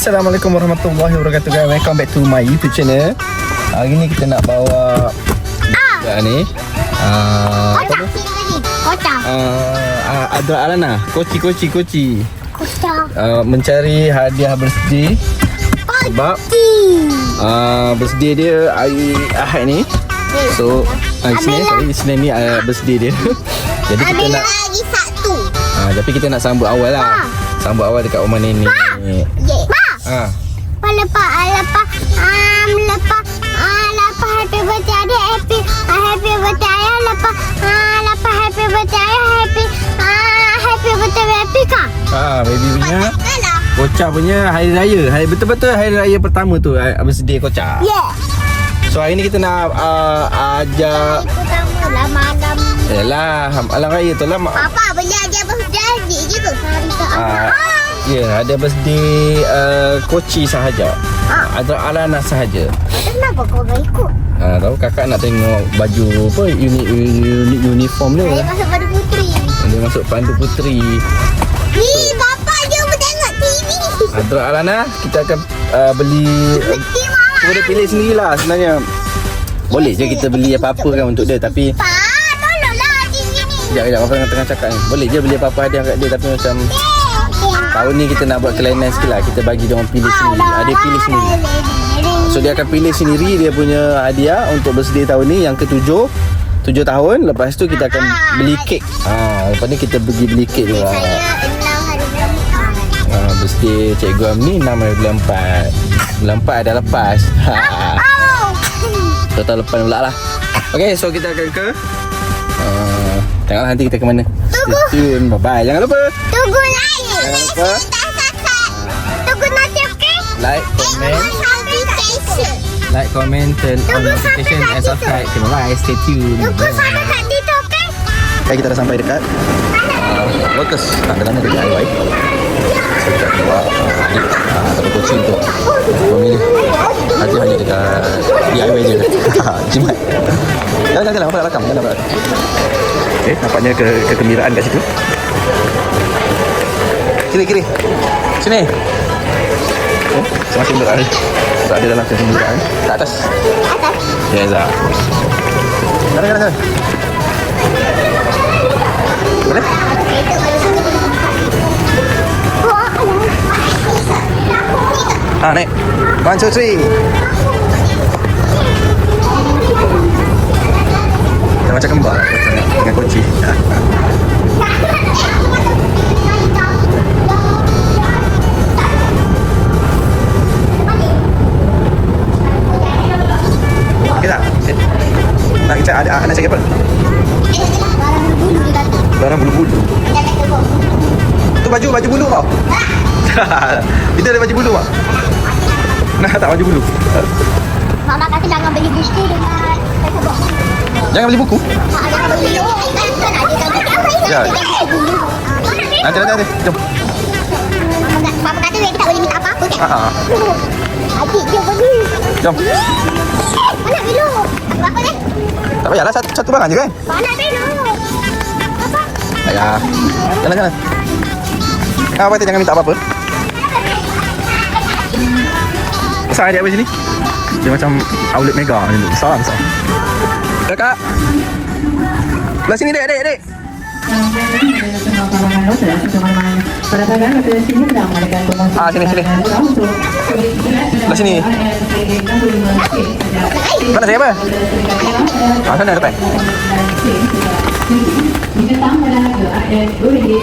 Assalamualaikum warahmatullahi wabarakatuh guys. Welcome back to my YouTube channel. Hari ni kita nak bawa ah. ni. Ah, apa Kocak. Ah, ah, Adra Alana, koci koci koci. Kocak. Ah, mencari hadiah birthday sebab ah, birthday dia hari Ahad ni. So, ah, di sini sorry, sini ni ah, birthday dia. Jadi kita nak lagi satu. ah, tapi kita nak sambut awal lah. Sambut awal dekat rumah nenek. Yeah. Ah, Lepas, lepas, lepas, um, lepas, ah, lepas happy birthday adik, happy, ah, happy birthday ayah, lepas, ah, lepas happy birthday ayah, happy, ah, happy birthday happy kah? ah baby punya. Kocak punya hari raya hari Betul-betul hari raya pertama tu ah, Birthday Kocak Yeah. So hari ni kita nak uh, ajak Pertama lah malam. Yalah Malam raya tu lah Papa beli adik birthday adik je tu. Hari apa? Ya yeah, ada birthday uh, Koci sahaja Ah. Ada Alana sahaja Kenapa kau tak ikut? Ah, tahu kakak nak tengok baju apa unit unit uniform dia. Saya masuk pada putri. Dia masuk pandu putri. Ni bapa dia tengok TV. Adra Alana kita akan uh, beli mama. boleh pilih sendirilah sebenarnya. Boleh je kita beli apa-apa kan untuk dia tapi Pa, tolonglah adik ni. Sekejap, sekejap. Abang tengah cakap ni. Boleh je beli apa-apa hadiah kat dia tapi macam tahun ni kita nak buat kelainan sikit lah. Kita bagi dia orang pilih sendiri. Ah, dia pilih sendiri. So dia akan pilih sendiri dia punya hadiah untuk birthday tahun ni yang ketujuh. Tujuh tahun. Lepas tu kita akan beli kek. Ha, lepas ni kita pergi beli kek enam bulan empat. Ha, birthday Cikgu Am ni 6 hari bulan 4. Bulan 4 dah lepas. Ha. Total lepas pula lah. Okay, so kita akan ke uh, Tengoklah nanti kita ke mana Stay tune Bye-bye Jangan lupa Tunggu like. Jangan lupa. Tunggu nanti okey? Like, comment Notification. Like, comment, turn on notification and subscribe. Okay, bye-bye. Stay tune. Tunggu sampai kat situ okey? Okay, kita dah sampai dekat uh, Workers Tak ada mana dekat DIY So, kita bawa uh, adik uh, Atau coaching untuk Memilih Hadiah hanya dekat DIY je Jimat Jalan, jalan, jalan Nampak belakang Jalan belakang Okay, nampaknya ke kegembiraan kat situ Kiri, kiri Sini Oh, semakin berada Berada dalam kegembiraan Kat atas Atas. Yes, ah. Jalan, jalan, jalan Boleh? Ah, naik. One, two, three. Dah macam kembar lah ni, dengan kunci. Okey Cari ada nak cari apa? Barang bulu-bulu. Tu baju baju bulu kau. Kita ada baju bulu kau. Nah, tak baju bulu. Mama kata jangan beli buku dengan Jangan beli buku. Mak jangan beli tadi Ya. bulu Nanti nanti nanti. Jom. Mama kata dia tak boleh minta apa-apa kan Ha ah. Adik dia beli Jom. Mana belu Berapa ni? Tak payahlah satu, satu barang je kan? Mana belu Apa? Tak payah. Jalan jalan. Ah, apa jangan minta apa-apa. Besar dia apa sini? Dia macam outlet mega ni dulu. Besar besar. Kakak. Belah sini dek, dek, dek. Ah sini sini. Lah sini. Mana saya apa? Ah sana depan. Kita tambah lagi ada 2 ringgit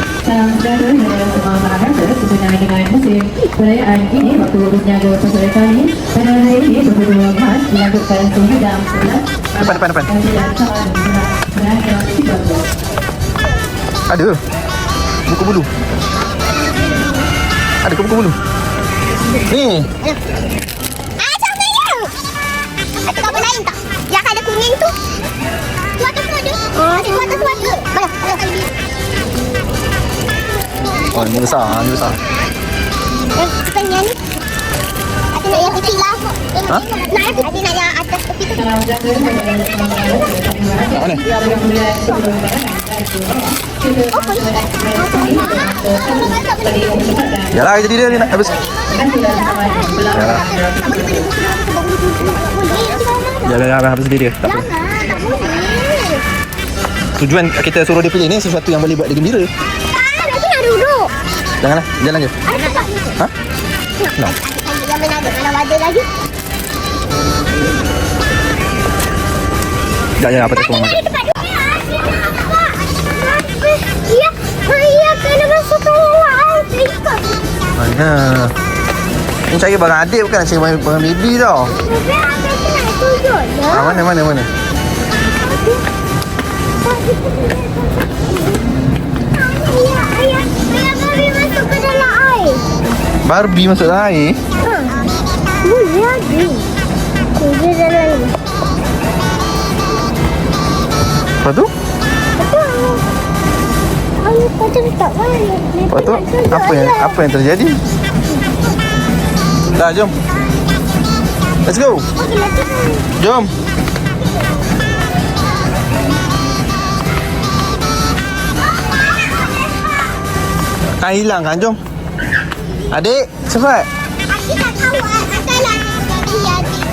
Salam sejahtera kepada semua masyarakat berkenaan dengan musim perayaan ini waktu berniaga pasal kami pada hari ini 22 Mac dilakukan sehingga 11 Depan, depan, depan. dan tidak sama dengan berada di Bandung. Ada. Buku bulu. Ada ke buku bulu? Ni. Ah, sama ya. Ada apa lain tak? Yang ada kuning tu. Tu atas tu ada. Oh, tu atas tu ada. Mana? Oh, ni besar, ni besar. Yang setengah ni. Ada nak yang kecil lah. Ha? Nak ada ada nak yang atas tepi tu. Nak mana? Ya, kita Yalah, jadi dia, dia nak habis. belah Yalah. Yalah, yalah, habis dia dia. Tak apa. Jangan, tak boleh. Tujuan kita suruh dia pilih ni sesuatu yang boleh buat dia gembira. Janganlah, jalan je. Ha? Nak. Yang mana ada? Mana ada lagi? Tak apa tak semua. Ada tempat duduk. Ya, ya, kena masuk ke dalam air. Mana? Ni cari barang adik bukan cari barang, barang baby tau. Tapi aku nak tunjuk dah. Ah, mana, mana, mana? Barbie masuk dalam air. Ha. Boleh ada. Dia dalam ni. Lepas tu? Lepas tu? Apa yang, apa yang terjadi? Dah, jom. Let's go. Okey, let's go. Jom. Kan hilang kan, jom. Adik, cepat. Aku tak tahu asalah dari adik.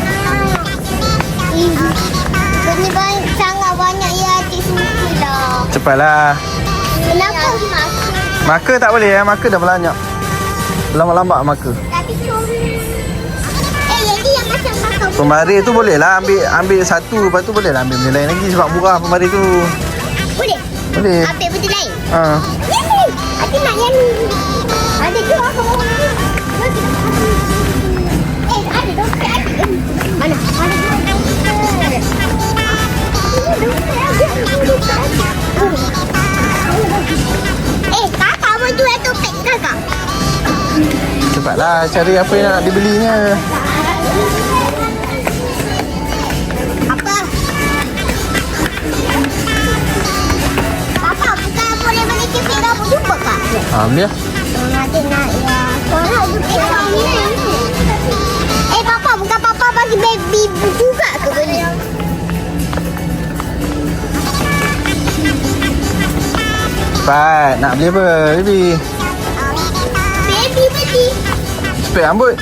Ini banyak sangat banyak ya adik suku lah. Cepatlah. Kenapa masuk? Maka tak boleh ya, maka dah banyak. Lambat-lambat maka. Tapi. Eh, Pembaris tu boleh lah ambil ambil satu lepas tu boleh lah ambil benda lain lagi sebab murah pembaris tu. Boleh? Boleh. Ambil benda lain? Ha. Ni. Adik nak yang ni. Adik tu apa? Eh, ada dompet adik. Mana? Dompet. Eh, kakak mau jual dompet kakak? Cepatlah cari apa yang nak dibelinya. Apa? Papa, bukan boleh beli TV rambut jumpa kak? Beli lah. Cepat. Nak beli apa, baby? Baby beli. Spek rambut.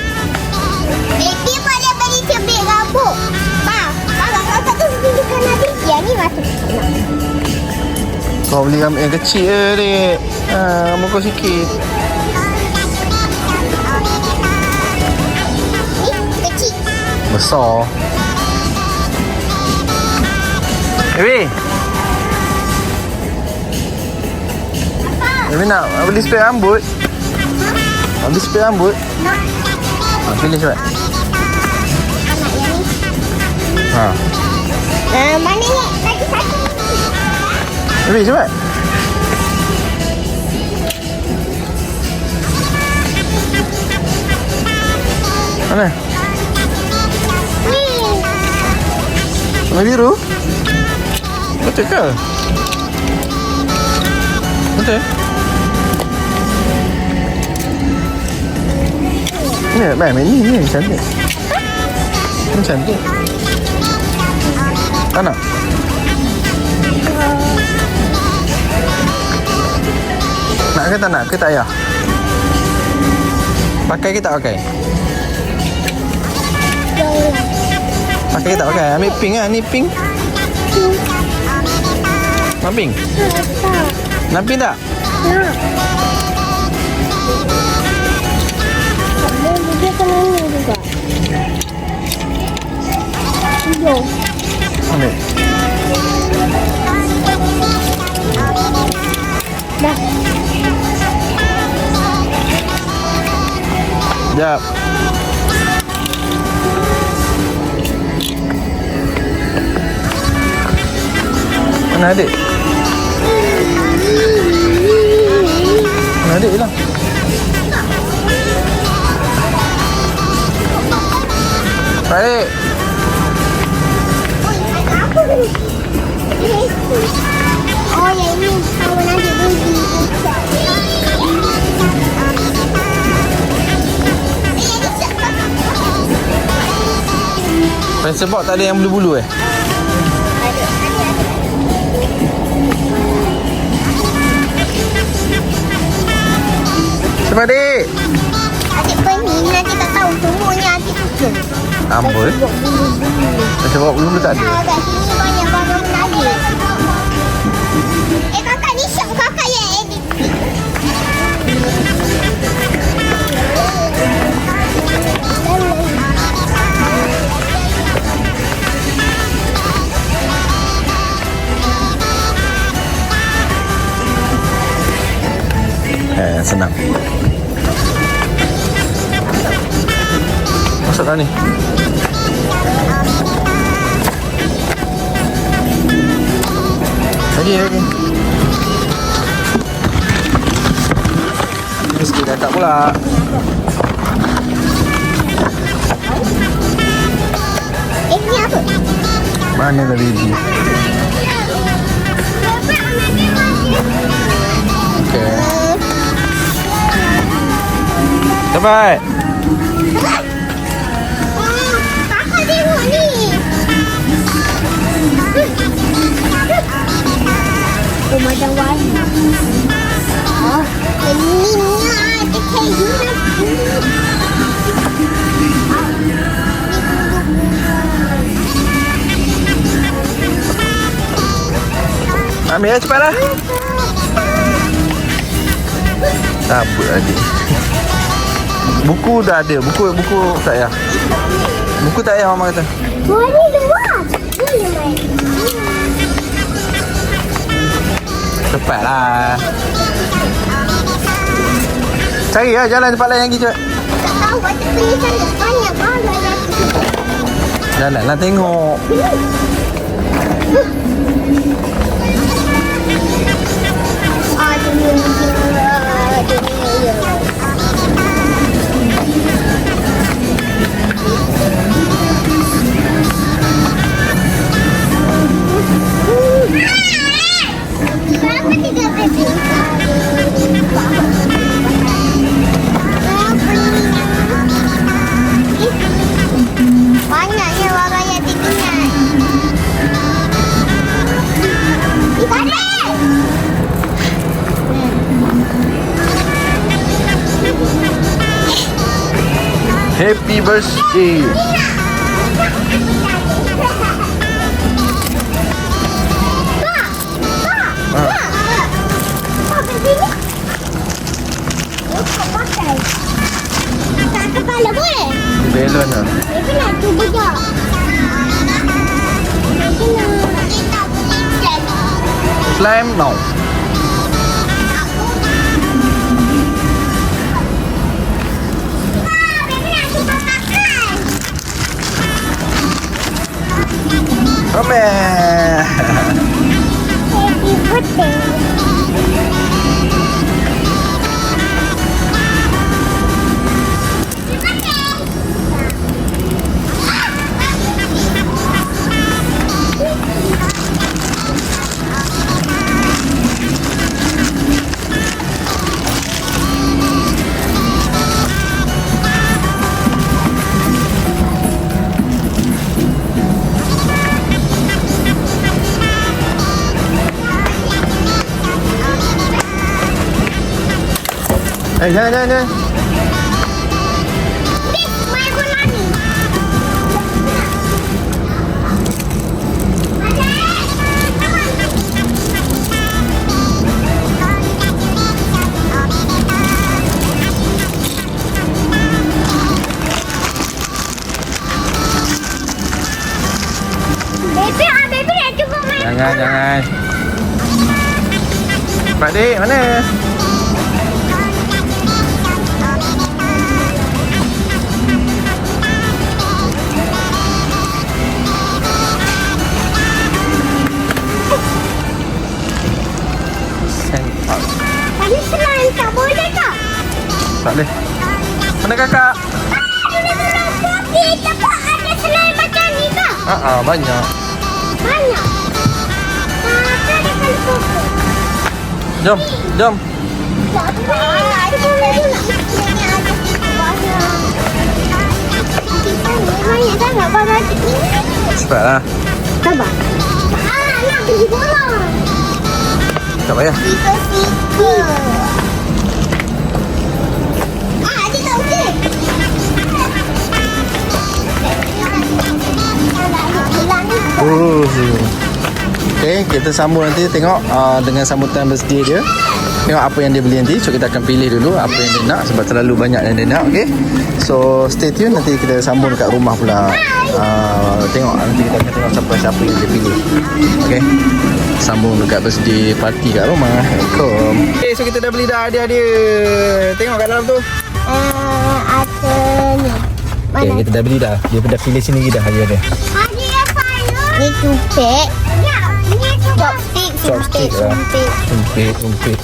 Baby boleh beli cebik rambut. Ma, kalau kakak tu belikan nanti. Yang ni masuk. Kau beli rambut yang kecil je, dek. Ha, rambut kau sikit. Besar. Baby. Baby nak beli spek rambut. Nak beli spek rambut. Ha, pilih cepat. Ha. Uh, mana ni? Lagi satu. Baby cepat. Mana? Ni. Warna biru? Betul ke? Betul? Ni, baik, ni, ni, ni cantik. Ni cantik. Tak nak? Nak ke tak nak? Ke tak payah? Pakai ke tak pakai? Pakai ke tak pakai? Ambil pink lah. Ni pink. Nak pink? Nak pink tak? Nak. Dia kena ni. Mana adik? Mana adik hilang? Balik. Oh, yang ini kawan adik baby. Pencil box tak ada yang bulu-bulu eh? Siapa adik? Adik pening nanti tak tahu semuanya adik suka. Ambul. Pencil box bulu-bulu tak ada. Kat sini banyak barang. Eh kakak ni syok kakak yang edit. Eh, senang. Masuklah ni. Lagi, lagi. Ini sikit kakak pula. Eh ni apa? Mana tadi Ji? Okey. Cepat. Macam warna. Oh, keningnya ada lagi. Ambil ya cepatlah. Sabut adik. Buku dah ada. Buku buku tak payah. Buku tak payah mama kata. Boleh luar. Boleh main. Cepatlah. Cari lah jalan cepat lain lagi cepat. Tak tahu baca tulisan dia banyak. Jalan lah tengok. Happy birthday. Ha. Tak kepala boleh? Belon lah. Baby nak cuba tak? Baby nak. Slime no. Kame! baby nak cuba main Jangan jangan. Pak Dik mana? Tak boleh. Mana kakak? Ah, ada. Cepat ada selain. Ah, ah, banyak. Banyak. Jom, jom. Tak. Ada pula tu nak. Ini Oh. Okay, kita sambung nanti tengok uh, dengan sambutan birthday dia. Tengok apa yang dia beli nanti. So kita akan pilih dulu apa yang dia nak sebab terlalu banyak yang dia nak. Okay. So stay tune nanti kita sambung dekat rumah pula. Uh, tengok nanti kita akan tengok siapa siapa yang dia pilih. Okay. Sambung dekat birthday party kat rumah. Assalamualaikum. Okay, so kita dah beli dah hadiah-hadiah. Tengok kat dalam tu. Ah, ada ni. Okay, kita dah beli dah. Dia dah pilih sendiri dah hadiah dia. Ni ni chopstick. Chopstick lah. Umpit, umpit.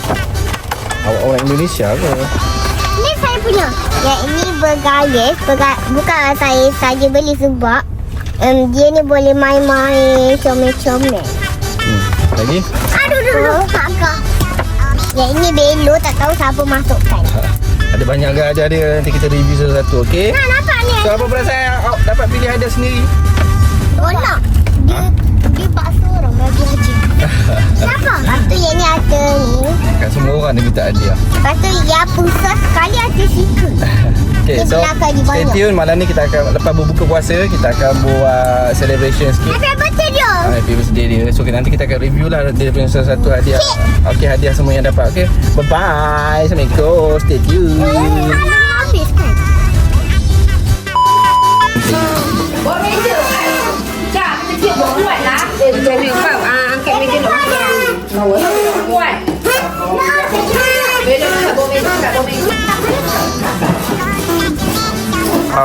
Awak orang Indonesia ke? Ni saya punya. Yang ini bergaris. Berga, bukan saya saja beli sebab um, dia ni boleh main-main comel-comel. Hmm. Lagi? Aduh, aduh, aduh. Kakak. Yang ini belok tak tahu siapa masukkan. Ada banyak ke ada ada nanti kita review satu-satu okey. Nah, nampak ni. So apa perasaan awak dapat pilih hadiah sendiri? Tolak. Siapa? Lepas tu yang ni ada ni. Kan semua orang dia minta hadiah. Lepas tu yang pusat sekali ada siku. Okay, Dia so stay tune malam ni kita akan lepas berbuka puasa kita akan buat celebration sikit. Happy birthday dia. Ah, Happy birthday dia So nanti kita akan review lah Dia punya salah satu hadiah Okay hadiah semua yang dapat Okay Bye bye Assalamualaikum Stay tune Kalau habis kan? Bawa meja. Cak, kita tiup bawa kuat lah. Eh, macam ni kau. Ah, angkat meja nak Kuat. Meja, tak bawa meja.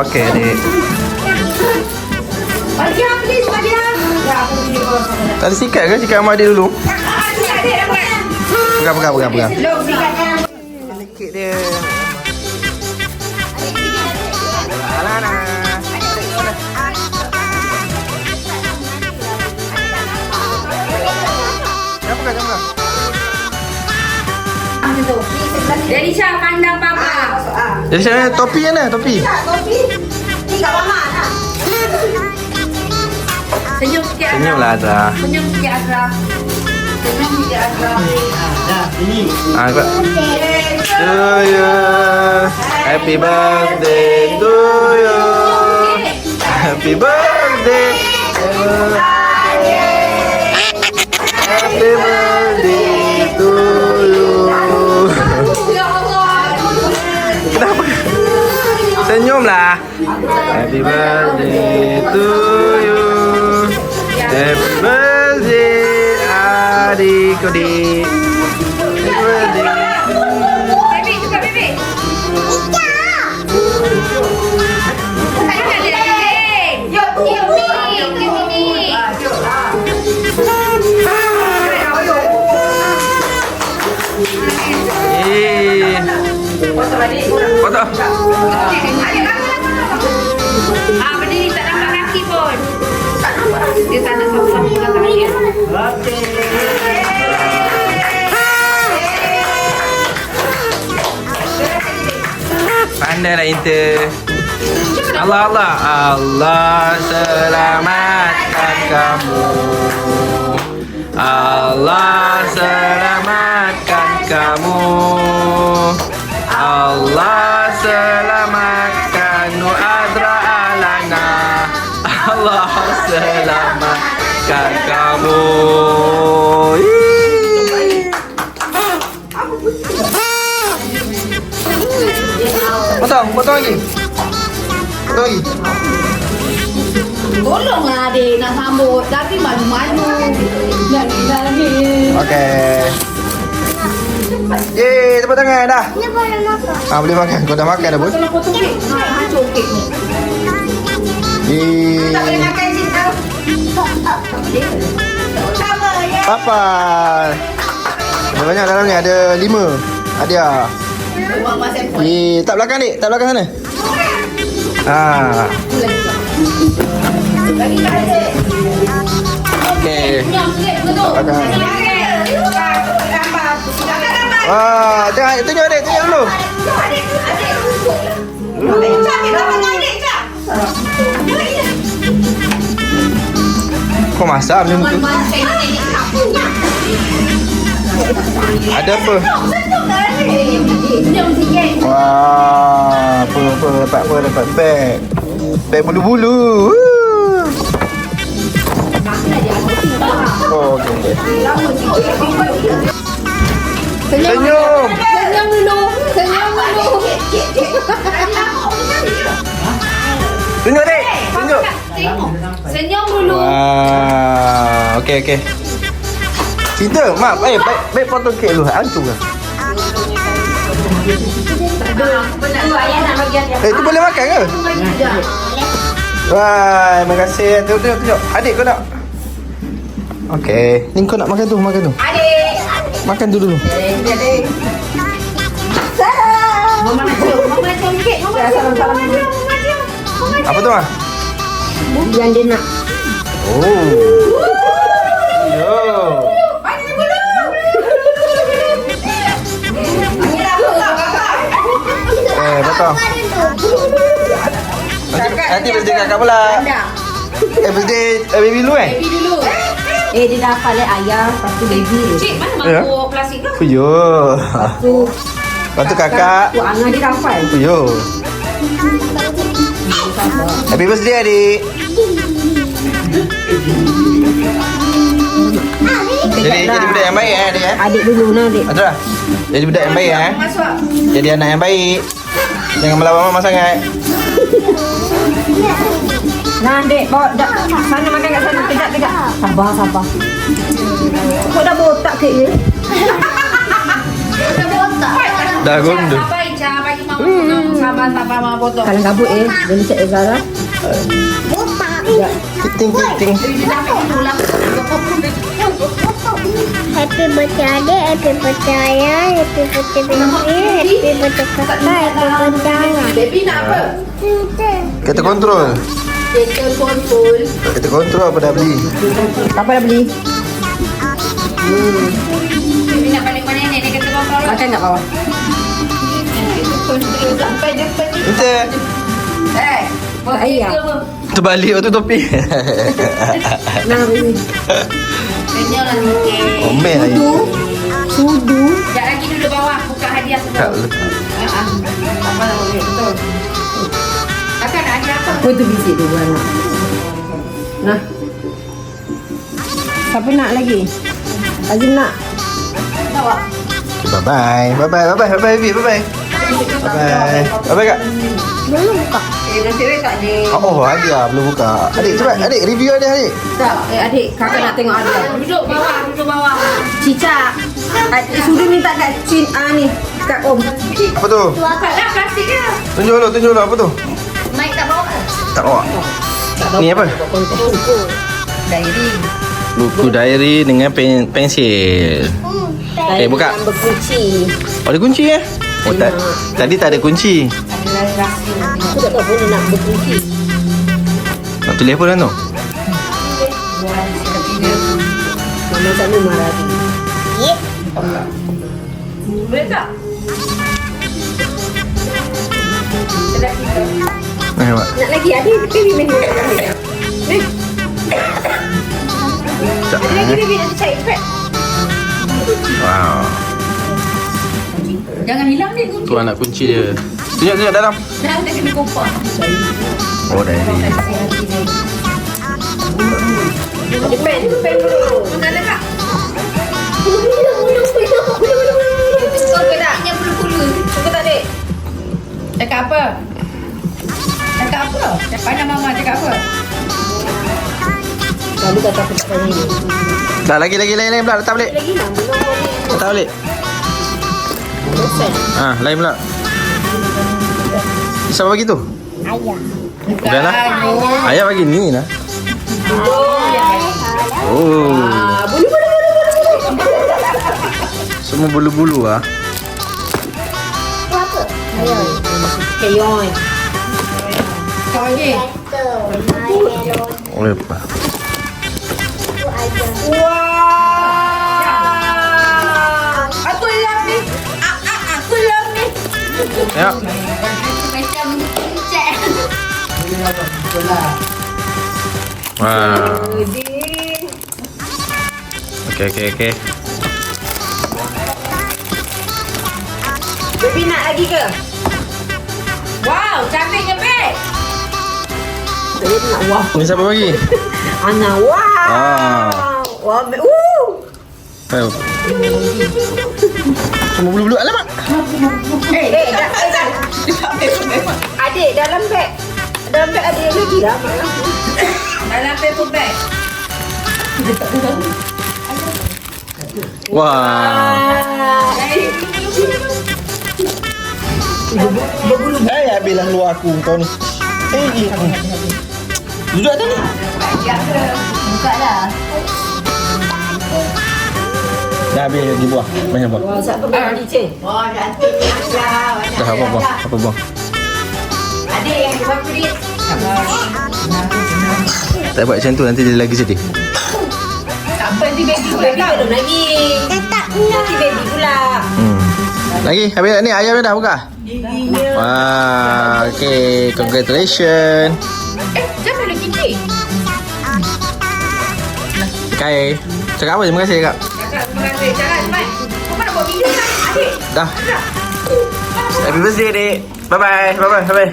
Okay adik please. Tak ada sikat ke? Sikat sama adik dulu. Pegang pegang pegang pegang sikatnya. Sikit dia Jadi Syah pandang papa. Jadi sana topi kan Topi Senyum sikit Azra. Senyum lah Azra Senyum sikit Azra. Senyum sikit Azra. Ah, kuat. To you Happy birthday to you Happy birthday Happy birthday Happy birthday to you. Happy birthday adik-adik Happy birthday Baby, baby. Tak nak Pandailah Inta Allah Allah. Allah selamatkan kamu. Allah selamatkan kamu. Allah selamatkan Lagi Potong lagi Tolonglah adik nak sambut. Tapi malu-malu. Nak tinggal lagi. Okay Yeay, tepuk tangan dah Ni boleh makan. Ah, boleh makan. Kau dah makan dah pun? Kalau potong kek, ha, hancur kek ni. Tak boleh Yeay. makan cinta. Papa. Ada banyak dalam ni. Ada lima. Hadiah. Yeay. Tak belakang ni. Tak belakang sana. Ah. Okey. Gambar. Gambar gambar. Wah, tengok tunjuk adik, tunjuk dulu. Adik, adik, Cak. Kau masak benda muka? Ada apa? Wah, apa apa dapat apa dapat beg. Beg bulu-bulu. Oh, okey. Senyum. Senyum dulu. Senyum dulu. Adik. Tunjuk. Tengok. Senyum dulu. Wah, okey okey. Cinta, mak, baik baik baik potong kek dulu. Hancur ke? Eh, tu boleh makan ke? Wah, terima kasih. Tengok tengok tengok. Adik kau nak. Okey. Ni kau nak makan tu, makan tu. Adik. Makan tu dulu. Adik. Mama nak cium. Mama nak cium sikit. Mama nak cium. Mama nak cium. Apa tu, ah? Yang dia nak. Oh. Nanti, birthday kakak pula. Eh, birthday eh, baby lu eh? Baby dulu. Eh dia dah hafal eh ayah Lepas tu baby Cik, mana Ya. mangkuk plastik tu? Fuyo. Tu Lepas tu kakak. Tu Angah dia dah hafal Fuyo. Happy birthday adik. Jadi jadi budak yang baik eh adik eh. Adik dulu nah adik Betul tak? Jadi budak yang baik eh. Jadi anak yang baik. Jangan melawan mama sangat. Nah adik bawa dah, Sana makan kat sana Kejap kejap Sabar sabar Kau dah botak ke ya? Dah gondol. Sabar, Ica. Bagi mama potong. Sabar, sabar, mama potong. Kalau kabut eh Jadi cek Zara Kiting kiting. Happy birthday adik, happy birthday ayah, happy birthday baby, happy birthday kakak, happy birthday ayah. Baby nak apa? Kita kontrol. Kita kontrol. Kita kontrol apa dah beli. Apa dah beli? Baby nak balik mana nenek kata kontrol. Makan kat bawah sampai dia pergi. Kita Eh. Ayah. terbalik waktu topi. Nah Kenyal lah. Omel lagi. Sudu Sekejap lagi duduk bawah. Buka hadiah Tak semua. Ah, ah. Apa nak boleh betul. Apa? Kau tu bisik dulu anak Nah Siapa nak lagi? Azim nak? Bye bye. Bye bye. Bye bye. Bye bye. Bye bye. Bye bye. Bye bye kak. Belum buka. Eh, nasi red tak ada. Oh, hadiah belum buka. Adik cepat. Adik review hadiah adik. Tak, eh adik, kakak nak tengok ada. Duduk bawah, duduk bawah. Cicak. Adik sudah minta kat Cin ah ni, kat Om. Apa tu? Bukalah plastik dia. Tunjuk dulu. Tunjuk dulu. Apa tu? Tak bawa. Tak. Ni apa? Diary. Buku diary dengan pen, pensil. Hmm, Eh, buka. Berkunci. Oh, ada kunci eh? Oh, ta- tadi tak ada kunci. Aku tak tahu nak berkunci. Nak tulis apa dalam tu? Mama sana marah dia. Boleh tak? Lagi adik, baby main dengan adik. Sekejap, Ada lagi eh. baby nak cari. Wow. Jangan hilang dia kunci. Tu anak kunci dia. Tunjuk, tunjuk dalam. Dah kita kena kompak. Oh, diary. Ada pen, pen dulu. Mana ada kak? Kau tak? Suka tak dek? Cakap apa? Cakap apa? Pandang mama cakap apa? Lalu kata aku tak ni. Dah, lagi, lagi, lain, lain pula. Letak balik. Letak balik. Ah, lain pula. Siapa bagi tu? ayah. Bukan lah. Ayah bagi ni lah. Oh. Semua bulu-bulu ah. Kayon. Kau lagi? Kau Boleh apa? Wah. Aku love ni. Ah, ah, aku love ni. Ya. Macam cek. Wah. Udin. Okey okey okey. Baby nak lagi ke? Wow, cantiknya beg. Saya nak wow. Ni siapa bagi? Ana wow. Ah. Wow, be- uh. Ayo. Cuma bulu-bulu alamak. Eh, eh, dah, eh, dah. Adik, dalam beg. Dalam beg ada yang lagi lah. Dalam paper bag. Wah. Ah, Eh, ya bilang lu aku kau ni. Eh, eh. Duduk atas ni. Buka dah. Dah habis di buah. Banyak buah. Wah, siapa beg ni, Cik? Dah apa buah? Apa buah? Adik yang buat kulit. Tak buat macam tu nanti dia lagi sedih. Tak apa, nanti baby pula. Baby belum lagi. Tak Nanti baby pula. Hmm. Lagi habis ni ayam dah buka. Wah, okay, congratulations. Kai. Cakap apa? Terima kasih. Kakak, terima kasih. Jangan, cepat. Kau mana buat video kan? Adik. Dah. Happy birthday, Dek. Bye bye. Bye bye. Bye bye.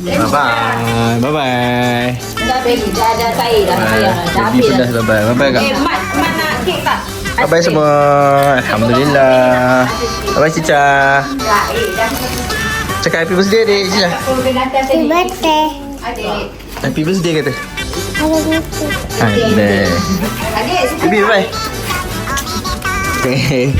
Bye bye. Bye bye. Dah dah air dah. Bye. Sayang, dah habis dah. bye bye. Bye bye kak. Eh, Mat, Mat nak kek tak? Bye bye semua. Alhamdulillah. Bye bye Cica. Eh. Cakap happy birthday, Dek. Cica. Tadi. Birthday. Adik. Happy birthday kata. Ada birthday. Ada. Adik, suka Baby bye. Okay.